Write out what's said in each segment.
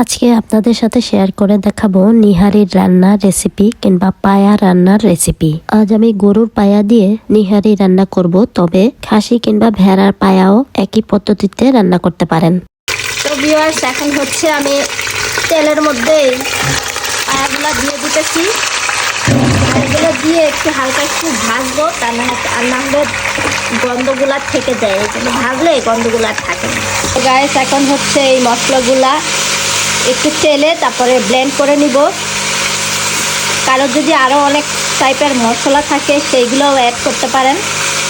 আজকে আপনাদের সাথে শেয়ার করে দেখাবো নিহারির রান্নার রেসিপি কিংবা পায়া রান্নার রেসিপি আজ আমি গরুর পায়া দিয়ে নিহারি রান্না করব, তবে খাসি কিংবা ভেড়ার পায়াও একই পদ্ধতিতে রান্না করতে পারেন। তো ভিউয়ার্স এখন হচ্ছে আমি তেলের মধ্যে পায়াগুলা দিয়ে দিতেছি। এগুলো দিয়ে একটু হালকা একটু ভাজবো তা না আর না হলে গন্ধগুলা থেকে যায়। ভাজলে গন্ধগুলা থাকে না। গায়েস এখন হচ্ছে এই মশলাগুলা একটু তেলে তারপরে ব্লেন্ড করে নিব। কারও যদি আরও অনেক টাইপের মশলা থাকে, সেইগুলোও অ্যাড করতে পারেন।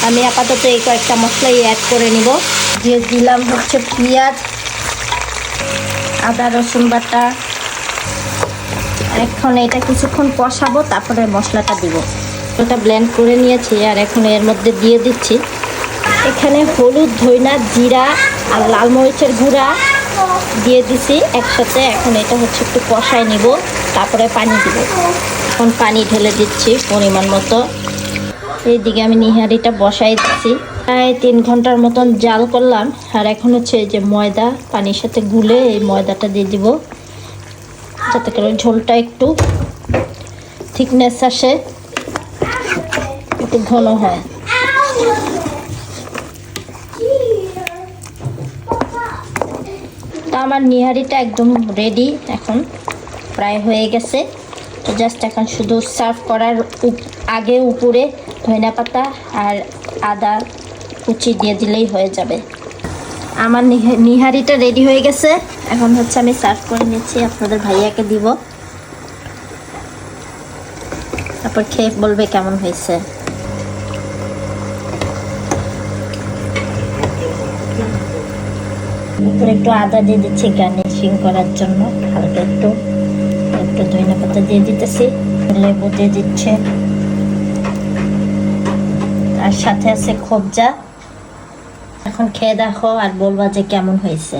আমি আপাতত এই কয়েকটা মশলাই অ্যাড করে নিব। দিয়ে দিলাম হচ্ছে পেঁয়াজ, আদা, রসুন বাটা। এখন এটা কিছুক্ষণ কষাবো, তারপরে মশলাটা দিব। ওটা ব্লেন্ড করে নিয়েছি, আর এখন এর মধ্যে দিয়ে দিচ্ছি। এখানে হলুদ, ধইনা, জিরা আর লাল মরিচের গুঁড়া। দিয়ে দিছি একসাথে। এখন এটা হচ্ছে একটু কষায় নিব, তারপরে পানি দিব। এখন পানি ঢেলে দিচ্ছি পরিমাণ মতো। এইদিকে আমি নিহারিটা বসাই দিচ্ছি। প্রায় তিন ঘণ্টার মতন জাল করলাম। আর এখন হচ্ছে এই যে ময়দা, পানির সাথে গুলে এই ময়দাটা দিয়ে দিব। যাতে করে ঝোলটা একটু থিকনেস আসে, একটু ঘন হয়। আমার নিহারিটা একদম রেডি এখন প্রায় হয়ে গেছে। তো জাস্ট এখন শুধু সার্ভ করার আগে উপরে ধনিয়া পাতা আর আদা কুচি দিয়ে দিলেই হয়ে যাবে। আমার নিহারিটা রেডি হয়ে গেছে। এখন হচ্ছে আমি সার্ভ করে নিচ্ছি, আপনাদের ভাইয়াকে দিব। তারপর খেয়ে বলবে কেমন হয়েছে। উপরে একটু আদা দিয়ে দিচ্ছি গার্নিশিং করার জন্য। হালকা একটু একটু ধনে পাতা দিয়ে দিতেছি, লেবু দিয়ে দিচ্ছে। আর সাথে আছে খবজা। এখন খেয়ে দেখো আর বলবা যে কেমন হয়েছে।